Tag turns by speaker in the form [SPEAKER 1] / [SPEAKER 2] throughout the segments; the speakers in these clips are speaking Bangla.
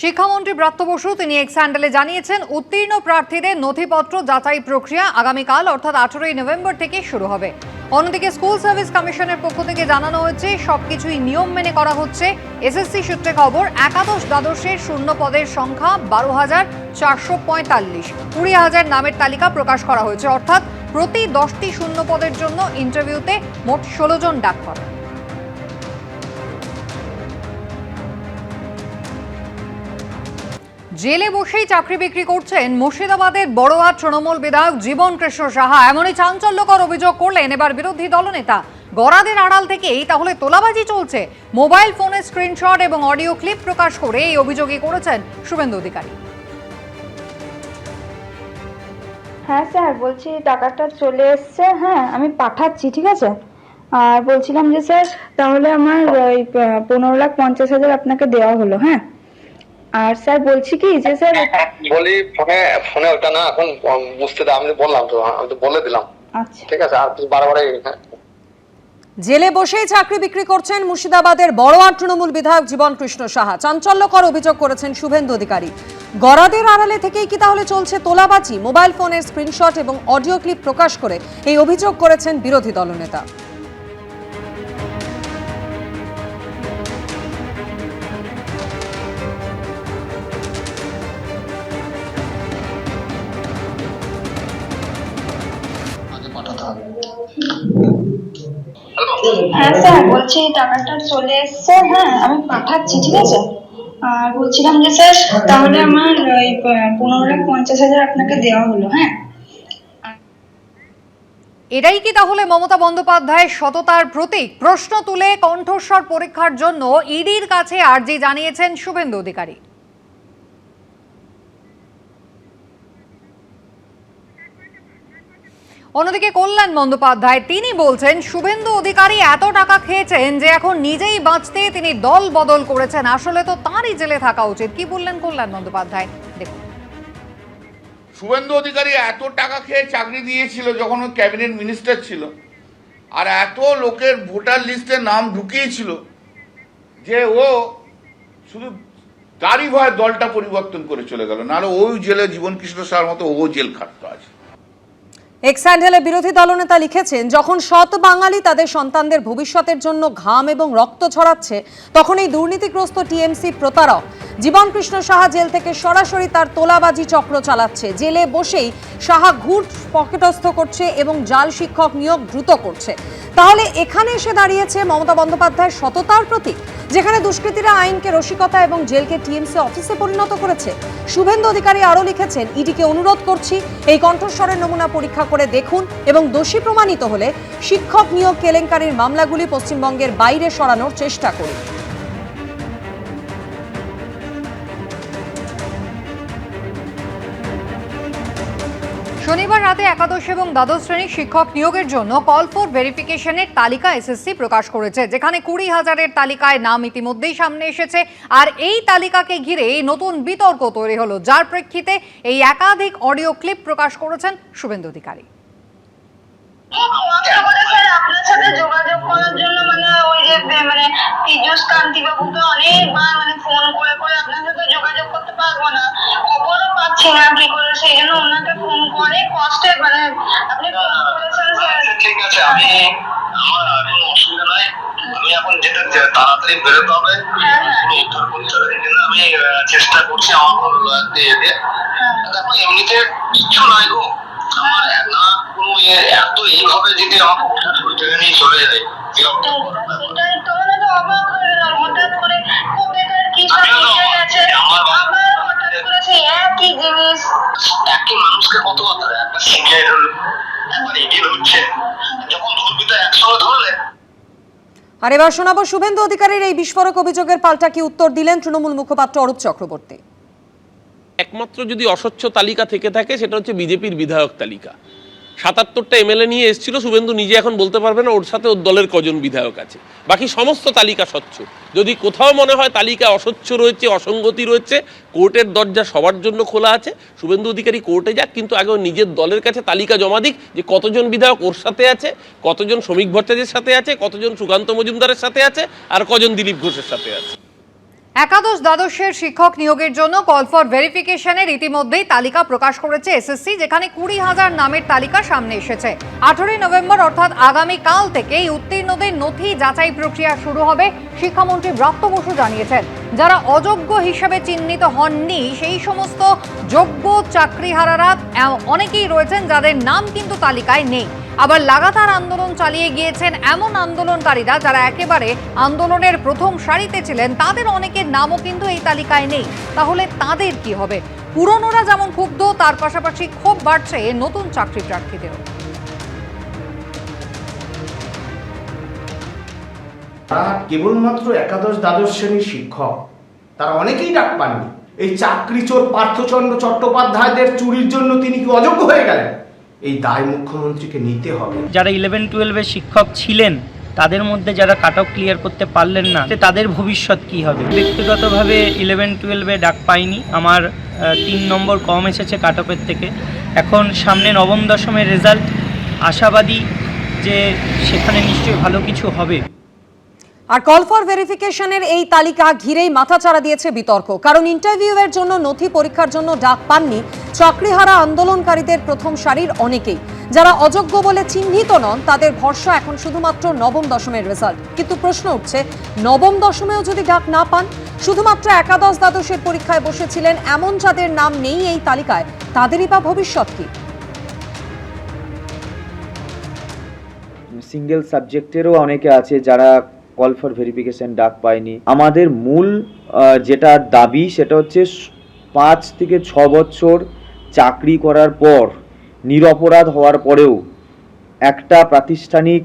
[SPEAKER 1] শিক্ষামন্ত্রী ব্রাত্য বসু তিনি এক স্যান্ডেলে জানিয়েছেন, উত্তীর্ণ প্রার্থীদের নথিপত্র যাচাই প্রক্রিয়া আগামীকাল, অর্থাৎ আঠেরোই নভেম্বর থেকে শুরু হবে। অন্যদিকে স্কুল সার্ভিস কমিশনের পক্ষ থেকে জানানো হয়েছে, সবকিছুই নিয়ম মেনে করা হচ্ছে। এসএসসি সূত্রে খবর, একাদশ দ্বাদশের শূন্য পদের সংখ্যা বারো হাজার চারশো পঁয়তাল্লিশ। কুড়ি হাজার নামের তালিকা প্রকাশ করা হয়েছে, অর্থাৎ প্রতি দশটি শূন্য পদের জন্য ইন্টারভিউতে মোট ষোলো জন ডাক পাবে জেলে বসেই চাকরি বিক্রি করছেন মুর্শিদাবাদের বড়োয়া তৃণমূল বিধায়ক জীবন কৃষ্ণ সাহা। এমনই চাঞ্চল্যকর অভিযোগ করলেন এবার বিরোধী দলনেতা। গরাদের আড়াল থেকেই তাহলে তোলাবাজি চলছে। মোবাইল ফোনের স্ক্রিনশট এবং অডিও ক্লিপ প্রকাশ করে এই অভিযোগই করেছেন শুভেন্দু অধিকারী।
[SPEAKER 2] হ্যাঁ স্যার, বলছি টাকাটা চলে এসছে। হ্যাঁ আমি পাঠাচ্ছি, ঠিক আছে? আর বলছিলাম যে স্যার, তাহলে আমার ওই পনেরো লাখ পঞ্চাশ হাজার আপনাকে দেওয়া হলো হ্যাঁ? আর স্যার বলছি কি যে স্যার
[SPEAKER 3] বলি ফোনে ফোনে ওটা না এখন বুঝতে দাও আমি বললাম তো আমি তো বলে দিলাম।
[SPEAKER 2] আচ্ছা।
[SPEAKER 3] ঠিক আছে আর তুই বারবার এই- হ্যাঁ।
[SPEAKER 4] জেলে বসেই চাকরি বিক্রি করছেন মুর্শিদাবাদের বড়োয়া তৃণমূল বিধায়ক জীবন কৃষ্ণ সাহা। চাঞ্চল্যকর অভিযোগ করেছেন শুভেন্দু অধিকারী। গরাদের আড়ালে থেকেই কি তাহলে চলছে তোলাবাজি? মোবাইল ফোনের স্ক্রিনশট এবং অডিও ক্লিপ প্রকাশ করে এই অভিযোগ করেছেন বিরোধী দলনেতা।
[SPEAKER 2] হ্যাঁ স্যার, বলছি টাকাটা চলে এসছে। হ্যাঁ আমি পাঠাচ্ছি, ঠিক আছে? আর বলছিলাম যে স্যার, তাহলে আমার ওই পনেরো লাখ পঞ্চাশ হাজার আপনাকে দেওয়া হলো হ্যাঁ?
[SPEAKER 1] এটাই কি তাহলে মমতা বন্দ্যোপাধ্যায়ের সততার প্রতীক? প্রশ্ন তুলে কণ্ঠস্বর পরীক্ষার জন্য ইডির কাছে আর্জি জানিয়েছেন শুভেন্দু অধিকারী। অন্যদিকে কল্যাণ বন্দ্যোপাধ্যায়, তিনি বলছেন, শুভেন্দু অধিকারী এত টাকা খেয়েছেন যে এখন নিজেই বাঁচতে তিনি দল বদল করেছেন। আসলে তো তারই জেলে থাকা উচিত। কি বললেন কল্যাণ বন্দ্যোপাধ্যায়? দেখুন।
[SPEAKER 5] শুভেন্দু অধিকারী এত টাকা খেয়ে চাকরি দিয়েছিল যখন ও ক্যাবিনেট মিনিস্টার ছিল, আর এত লোকের ভোটার লিস্টে নাম ঢুকিয়েছিল যে ও শুধু তারই ভয়ে দলটা পরিবর্তন করে চলে গেল। নাহলে ওই জেলে জীবন কৃষ্ণ সার মতো ও জেল খাটতো আজ।
[SPEAKER 4] এক স্যান্ডেলে বিরোধী দলনেতা লিখেছেন, যখন শত বাঙালি তাদের সন্তানদের ভবিষ্যতের জন্য ঘাম এবং রক্ত ছড়াচ্ছে, তখন এই দুর্নীতিগ্রস্ত টিএমসি প্রতারক। জীবন কৃষ্ণ সাহা জেল থেকে সরাসরি তার তোলাবাজি চক্র চালাচ্ছে। জেলে বসেই সাহা ঘুট পকেটস্থ করছে এবং জাল শিক্ষক নিয়োগ দ্রুত করছে। তাহলে এখানে এসে দাঁড়িয়েছে মমতা বন্দ্যোপাধ্যায়ের সততার প্রতীক? যেখানে দুষ্কৃতীরা আইনকে রসিকতা এবং জেলকে টিএমসি অফিসে পরিণত করেছে। শুভেন্দু অধিকারী আরও লিখেছেন, ইডিকে অনুরোধ করছি, এই কণ্ঠস্বরের নমুনা পরীক্ষা করে দেখুন এবং দোষী প্রমাণিত হলে শিক্ষক নিয়োগ কেলেঙ্কারির মামলাগুলি পশ্চিমবঙ্গের বাইরে সরানোর চেষ্টা করুন।
[SPEAKER 1] শনিবার রাতে একাদশ এবং দ্বাদশ শ্রেণির শিক্ষক নিয়োগের জন্য কল ফর ভেরিফিকেশনের তালিকা এসএসসি প্রকাশ করেছে, যেখানে কুড়ি হাজারের তালিকায় নাম ইতিমধ্যেই সামনে এসেছে। আর এই তালিকাকে ঘিরে এই নতুন বিতর্ক তৈরি হলো, যার প্রেক্ষিতে এই একাধিক অডিও ক্লিপ প্রকাশ করেছেন শুভেন্দু অধিকারী।
[SPEAKER 6] মানে মানে মানে যোগাযোগ করতে পারব না। খবরও পাচ্ছি না কি করে, সেই জন্য করে কষ্টে মানে আপনি
[SPEAKER 3] ঠিক আছে আমি আমার এখন অসুবিধা নাই। আমি এখন যেটা তাড়াতাড়ি বেরোতে হবে
[SPEAKER 6] হ্যাঁ, হ্যাঁ।
[SPEAKER 3] উদ্ধার করতে হবে। জন্য আমি চেষ্টা করছি আমার কোনো লয়ার দিয়ে দিয়ে।
[SPEAKER 6] হ্যাঁ।
[SPEAKER 3] দেখো এমনিতে কিচ্ছু নাই গো। আমার না কোনো ইয়ে এত এইভাবে যদি আমাকে হঠাৎ করে টেনে নিয়ে চলে যায়।
[SPEAKER 6] মানে
[SPEAKER 3] আমার বাবা-
[SPEAKER 6] করে সেই একই জিনিস।
[SPEAKER 3] একই মানুষকে কত কথা দেয়? একবার সিবিআই ধরলো একবার ইডি ধরছে যখন ধরবি তো একসঙ্গে ধরলে
[SPEAKER 4] আর এবার শোনাবো শুভেন্দু অধিকারীর এই বিস্ফোরক অভিযোগের পাল্টা কি উত্তর দিলেন তৃণমূল মুখপাত্র অরূপ চক্রবর্তী?
[SPEAKER 7] একমাত্র যদি অস্বচ্ছ তালিকা থেকে থাকে সেটা হচ্ছে বিজেপির বিধায়ক তালিকা। সাতাত্তরটা এমএলএ নিয়ে এসেছিল, শুভেন্দু নিজে এখন বলতে পারবে না, ওর সাথে ওর দলের কজন বিধায়ক আছে। বাকি সমস্ত তালিকা স্বচ্ছ। যদি কোথাও মনে হয় তালিকা অস্বচ্ছ রয়েছে, অসঙ্গতি রয়েছে, কোর্টের দরজা সবার জন্য খোলা আছে, শুভেন্দু অধিকারী কোর্টে যাক, কিন্তু আগে নিজের দলের কাছে তালিকা জমা দিক যে কতজন বিধায়ক ওর সাথে আছে, কতজন শ্রমিক ভট্টাচার্যের সাথে আছে, কতজন সুকান্ত মজুমদারের সাথে আছে, আর কজন দিলীপ ঘোষের সাথে আছে।
[SPEAKER 1] একাদশ দ্বাদশের শিক্ষক নিয়োগের জন্য কল ফর ভেরিফিকেশনের ইতিমধ্যেই তালিকা প্রকাশ করেছে এসএসসি, যেখানে কুড়ি হাজার নামের তালিকা সামনে এসেছে। আঠেরোই নভেম্বর, অর্থাৎ আগামী কাল থেকেই উত্তীর্ণদের নথি যাচাই প্রক্রিয়া শুরু হবে, শিক্ষামন্ত্রী ব্রাত্য বসু জানিয়েছেন। যারা অযোগ্য হিসেবে চিহ্নিত হননি, সেই সমস্ত যোগ্য চাকরিহারারা অনেকেই রয়েছেন যাদের নাম কিন্তু তালিকায় নেই। আবার লাগাতার আন্দোলন চালিয়ে গিয়েছেন এমন আন্দোলনকারীরা যারা একেবারে আন্দোলনের প্রথম সারিতে ছিলেন, তাদের অনেকের নামও কিন্তু এই তালিকায় নেই। তাহলে তাদের কি হবে? পুরনোরা যেমন ক্ষুব্ধ, তার পাশাপাশি ক্ষোভ বাড়ছে নতুন চাকরি প্রার্থীদেরও।
[SPEAKER 8] তারা কেবলমাত্র একাদশ দ্বাদশ শ্রেণির শিক্ষক। তারা অনেকেই ডাক পাননি। এই চাকরি চোর পার্থচন্দ্র চট্টোপাধ্যায়দের চুরির জন্য তিনি কি অযোগ্য হয়ে গেলেন? এই দায় মুখ্যমন্ত্রীকে নিতে হবে।
[SPEAKER 9] যারা ইলেভেন টুয়েলভের শিক্ষক ছিলেন, তাদের মধ্যে যারা কাট অফ ক্লিয়ার করতে পারলেন না তাদের ভবিষ্যৎ কি হবে? ব্যক্তিগতভাবে ইলেভেন টুয়েলভে ডাক পাইনি। আমার তিন নম্বর কম এসেছে কাট অফের থেকে। এখন সামনে নবম, দশমের রেজাল্ট আশাবাদী যে সেখানে নিশ্চয়ই ভালো কিছু হবে।
[SPEAKER 4] আর কল ফর ভেরিফিকেশনের এই তালিকা ঘিরেই মাথাচাড়া দিয়েছে বিতর্ক। কারণ ইন্টারভিউয়ের জন্য নথি পরীক্ষার জন্য ডাক পাননি চাকরিহারা আন্দোলনকারীদের প্রথম সারির অনেকেই। যারা অযোগ্য বলে চিহ্নিত নন, তাদের ভরসা এখন শুধুমাত্র নবম দশমের রেজাল্ট কিন্তু প্রশ্ন উঠছে, নবম দশমেও যদি ডাক না পান, শুধুমাত্র একাদশ দ্বাদশের পরীক্ষায় বসেছিলেন এমন যাদের নাম নেই এই তালিকায়, তাদেরই বা ভবিষ্যৎ কি?
[SPEAKER 10] সিঙ্গেল সাবজেক্টেরও অনেকে আছে যারা কল ফর ভেরিফিকেশন ডাক পায়নি। আমাদের মূল যেটা দাবি সেটা হচ্ছে পাঁচ থেকে ছ বছর চাকরি করার পর, নিরপরাধ হওয়ার পরেও একটা প্রাতিষ্ঠানিক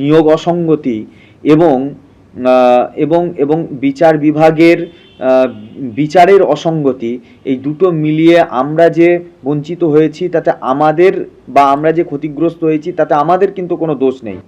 [SPEAKER 10] নিয়োগ অসঙ্গতি এবং এবং এবং বিচার বিভাগের বিচারের অসঙ্গতি, এই দুটো মিলিয়ে আমরা যে বঞ্চিত হয়েছি তাতে আমাদের বা আমরা যে ক্ষতিগ্রস্ত হয়েছি তাতে আমাদের কিন্তু কোনো দোষ নেই।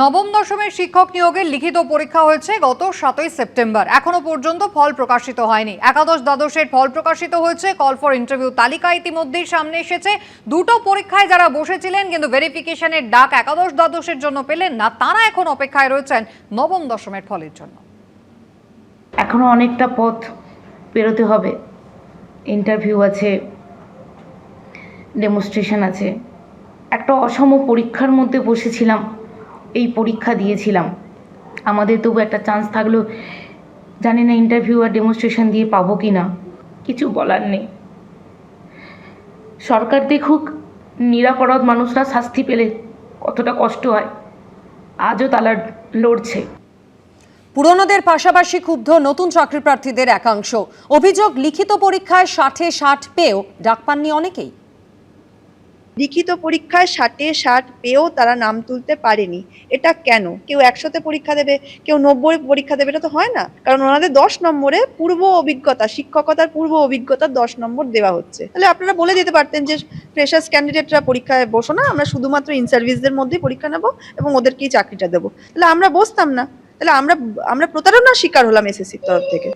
[SPEAKER 1] নবম দশমের শিক্ষক নিয়োগের লিখিত পরীক্ষা হয়েছে গত সাতই সেপ্টেম্বর। এখনও পর্যন্ত ফল প্রকাশিত হয়নি। একাদশ দ্বাদশের ফল প্রকাশিত হয়েছে। কল ফর ইন্টারভিউ তালিকা ইতিমধ্যেই সামনে এসেছে। দুটো পরীক্ষায় যারা বসেছিলেন, কিন্তু ভেরিফিকেশনের ডাক একাদশ দ্বাদশের জন্য পেলেন না, তারা এখন অপেক্ষায় রয়েছেন নবম দশমের ফলের জন্য।
[SPEAKER 11] এখনও অনেকটা পথ পেরোতে হবে। ইন্টারভিউ আছে, ডেমনস্ট্রেশন আছে। একটা অসম পরীক্ষার মধ্যে বসেছিলাম। পরীক্ষা দিয়েছিলাম। আমাদের তবু একটা চান্স থাকল। জানি না ইন্টারভিউ আর ডেমনস্ট্রেশন দিয়ে পাবো কি না কিছু বলার নেই। সরকার দেখুক, নিরাপরাধ মানুষরা শাস্তি পেলে কতটা কষ্ট হয়। আজও তারা লড়ছে।
[SPEAKER 4] পুরনোদের পাশাপাশি ক্ষুব্ধ নতুন চাকরি প্রার্থীদের একাংশ। অভিযোগ লিখিত পরীক্ষায় ষাটে ষাট পেয়েও ডাক পাননি অনেকেই।
[SPEAKER 12] লিখিত পরীক্ষায় ষাটে ষাট পেয়েও তারা নাম তুলতে পারেনি। এটা কেন? কেউ একশোতে পরীক্ষা দেবে, কেউ নব্বই পরীক্ষা দেবে, এটা তো হয় না। কারণ ওনাদের দশ নম্বরে পূর্ব অভিজ্ঞতা, শিক্ষকতার পূর্ব অভিজ্ঞতার দশ নম্বর দেওয়া হচ্ছে। তাহলে আপনারা বলে দিতে পারতেন যে ফ্রেশার্স ক্যান্ডিডেটরা পরীক্ষায় বসো না, আমরা শুধুমাত্র ইন সার্ভিসদের মধ্যেই পরীক্ষা নেব এবং ওদেরকেই চাকরিটা দেবো। তাহলে আমরা বসতাম না। তাহলে আমরা আমরা প্রতারণার শিকার হলাম এসএসসির তরফ থেকে।